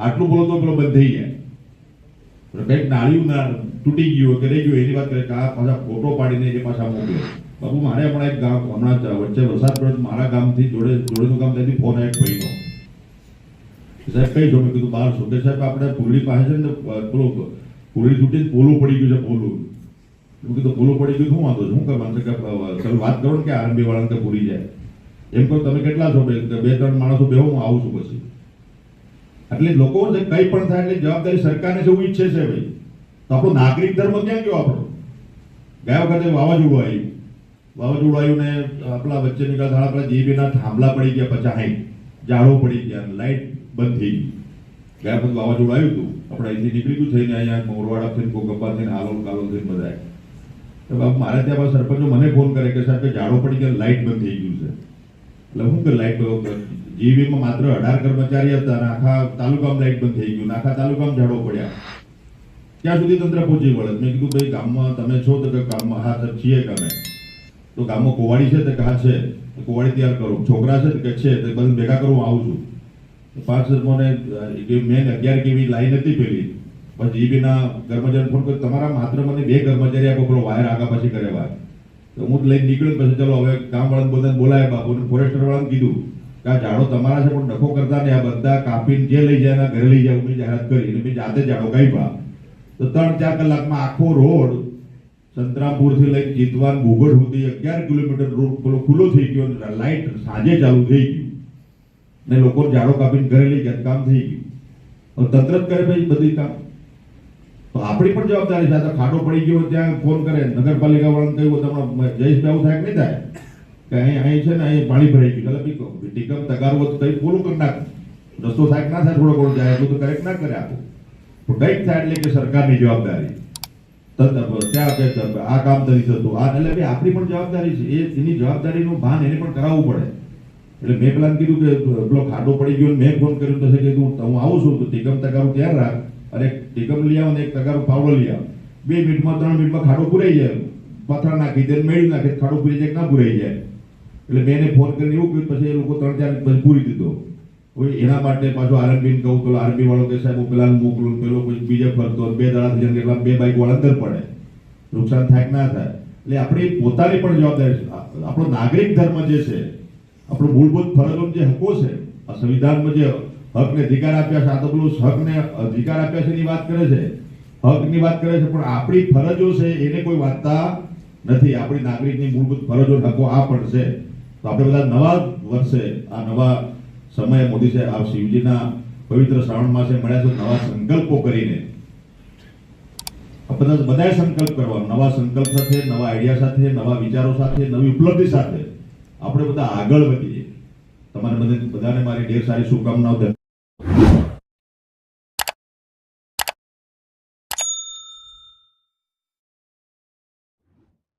આટલું બોલો તો પેલો બંધ થઈ જાય. પણ કંઈક નાળિયું ના તૂટી ગયું કે રહી ગયું એની વાત કરે કે આ પાછા ફોટો પાડીને એ પાછા મોકલે બાપુ, મારે હમણાં એક ગામ, હમણાં વચ્ચે વરસાદ પડે મારા ગામથી જોડે, જોડેનું ગામ ત્યાંથી ફોન એક ભાઈનો. સાહેબ કઈ છો મેં કીધું, બહાર છો, સાહેબ, આપણે પુલી પાસે છે ને પેલું પુરડી તૂટી પોલું પડી ગયું છે, પોલું. એમ કીધું, પોલું પડી ગયું શું વાંધો, શું કરવાનું છે? કે તમે વાત કરો ને કે આરંભી વાળાને પૂરી જાય. એમ કહો, તમે કેટલા છો? બે બે, ત્રણ માણસો બેહો, હું આવું છું પછી. એટલે લોકો કંઈ પણ થાય એટલે જવાબદારી સરકારને જેવું ઈચ્છે છે ભાઈ. તો આપણો નાગરિક ધર્મ ક્યાં ગયો આપણો? ગયા વખતે વાવાઝોડું આવ્યું. વાવાઝોડું આવ્યું ને આપણા વચ્ચે નીકળતા આપણા જીબીના થાંભલા પડી ગયા પછી હાઈ ઝાડો પડી ગયા લાઇટ બંધ થઈ ગઈ. ગયા વખત વાવાઝોડું આવ્યું હતું. આપણે અહીંથી નીકળી ગયું થઈને અહીંયા મોરવાડા થઈને કોકંબા થઈને, હાલોલ કાલોલ થઈને બધા તો બાપ, મારે ત્યાં સરપંચો મને ફોન કરે કે સાહેબ ઝાડો પડી ગયા લાઇટ બંધ થઈ ગયું છે. એટલે હું કે લાઈટ જીવીમાં માત્ર અઢાર કર્મચારી હતા અને આખા તાલુકામાં લાઈટ બંધ થઈ ગયું આખા તાલુકામાં ઝાડો પડ્યા. ત્યાં સુધી તંત્ર પહોંચી વળે મેં કીધું, ભાઈ, ગામમાં તમે છો તો કે ગામમાં હા સર છીએ કે અમે તો ગામમાં કોવાડી છે તો કે હા, છે. તો કોવાડી તૈયાર કરો. છોકરા છે કે છે, તો બધું ભેગા કરું આવું છું. પાંચ મને મેન અગિયાર કેવી લાઈન હતી પેલી. પછી જીબીના કર્મચારી ફોન કર્યો, તમારા માત્ર મને બે કર્મચારી આપો પેલો વાયર આગા પછી કરે વાત તો હું લઈને નીકળ્યો પછી ચલો હવે ગામવાળાને બધાને બોલાય બાપુ ફોરેસ્ટર વાળાને કીધું કે આ ઝાડો તમારા છે, પણ ડખો કરતા ને આ બધા કાપીને જે લઈ જાય એના ઘરે લઈ જાય મેં જાહેરાત કરી અને મેં જાતે ઝાડો કાપ્યા. તો ત્રણ ચાર કલાકમાં આખો રોડ સંતરામપુરથી લઈને જીતવાન ભૂગોળ સુધી અગિયાર કિલોમીટર રોડ પેલો ખુલ્લો થઈ ગયો લાઇટ સાંજે ચાલુ થઈ ગયું ને લોકો ઝાડો કાપીને ઘરે લઈ ગયા, કામ થઈ ગયું. તંત્ર જ કરે ભાઈ બધી કામ. તો આપણી પણ જવાબદારી છે. ખાડો પડી ગયો ત્યાં ફોન કરે નગરપાલિકા વાળાને કહ્યું તમને જયેશભાઈ આવું થાય કે નહીં થાય? કે અહીં અહીં છે ને, અહીં પાણી ભરાઈ ગયું. એટલે ટીકમ તગારવો તો કંઈ પૂરું કરી નાખ. રસ્તો થાય ના થાય, થોડો ઘણો જાય, એટલું તો કરેક્ટ ના કરે આપું. પણ કંઈક થાય એટલે કે સરકારની જવાબદારી. ત્યાં આ કામ કરી થતું આ, એટલે ભાઈ આપણી પણ જવાબદારી છે. એ, એની જવાબદારીનું ભાન એને પણ કરાવવું પડે. એટલે મેં પેલા કીધું કે પેલો ખાડો પડી ગયો મેં ફોન કર્યો તો કે હું આવું છું, તો ટીકમ તગારું ક્યારે રાખ? અને એક લઈ આવ ને એક તગારો પાવડો લઈ આવો. બે મિનિટમાં ત્રણ મિનિટમાં ખાડો પુરાઈ જાય. પથરા નાખી દે મેળી નાખે, ખાડો પૂરી જાય ના પુરાઈ જાય. એટલે મેં એને ફોન કરીને એવું કહ્યું, પછી એ લોકો ત્રણ ચાર પછી પૂરી દીધો. હવે એના માટે પાછો આરએમબી કહું, પેલો આરએમબી વાળો કે સાહેબ પેલા મોકલું પેલો કોઈ બીજે ફરતો બે દાડા થઈ જાય બે બાઈક વાળા અંદર પડે. નુકસાન થાય ના થાય. એટલે આપણી પોતાની પણ જવાબદારી આપણો નાગરિક ધર્મ જે છે, આપણો મૂળભૂત ફરજો જે હકો છે, આ સંવિધાનમાં જે હકને અધિકાર આપ્યા છે. આ તો પેલું હકને અધિકાર આપ્યા છે એની વાત કરે છે. હકની વાત કરે છે, પણ આપણી ફરજો છે એને કોઈ વાંચતા નથી. આપણી નાગરિકની મૂળભૂત ફરજો હકો આ પણ છે. તો આપણે બધા નવા વર્ષે, આ નવા સમયે મોદી સાહેબ, આ શિવજીના પવિત્ર શ્રાવણ માસે મળ્યા છે, નવા સંકલ્પો કરીને. બધા બધાએ સંકલ્પ કરવા નવા સંકલ્પ સાથે, નવા આઈડિયા સાથે, નવા વિચારો સાથે, નવી ઉપલબ્ધિ સાથે આપણે બધા આગળ વધીએ. તમારે બધે બધાને મારી ઢેર સારી શુભકામનાઓ you